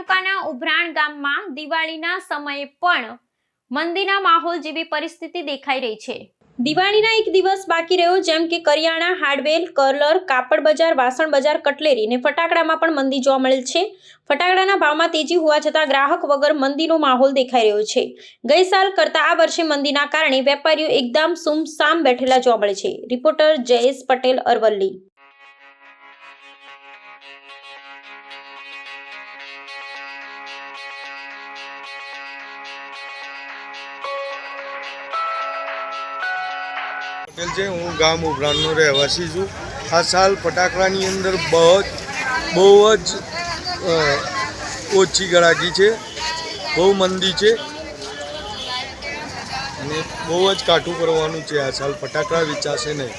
ઉભરાણ ગામમાં દિવાળીના સમયે પણ મંદીના માહોલ જેવી પરિસ્થિતિ દેખાઈ રહી છે. દિવાળીના એક દિવસ બાકી રહ્યો, જેમ કે કરિયાણા હાર્ડવેર કલર કાપડ બજાર, વાસણ બજાર, કટલેરી ને ફટાકડામાં પણ મંદી જોવા મળેલ છે. ફટાકડાના ભાવમાં તેજી હોવા છતાં ગ્રાહક વગર મંદીનો માહોલ દેખાઈ રહ્યો છે. ગઈ સાલ કરતાં આ વર્ષે મંદીના કારણે વેપારીઓ એકદમ સુમસામ બેઠેલા જોવા મળે છે. રિપોર્ટર જયેશ પટેલ અરવલ્લી. પટેલ છે, હું ગામ ઉભરાણનો રહેવાસી છું. આ સાલ ફટાકડાની અંદર બહુ બહુ જ ઓછી ગળાકી છે, બહુ મંદી છે. અને બહુ જ કાઠું કરવાનું છે આ સાલ. ફટાકડા વેચાશે નહીં.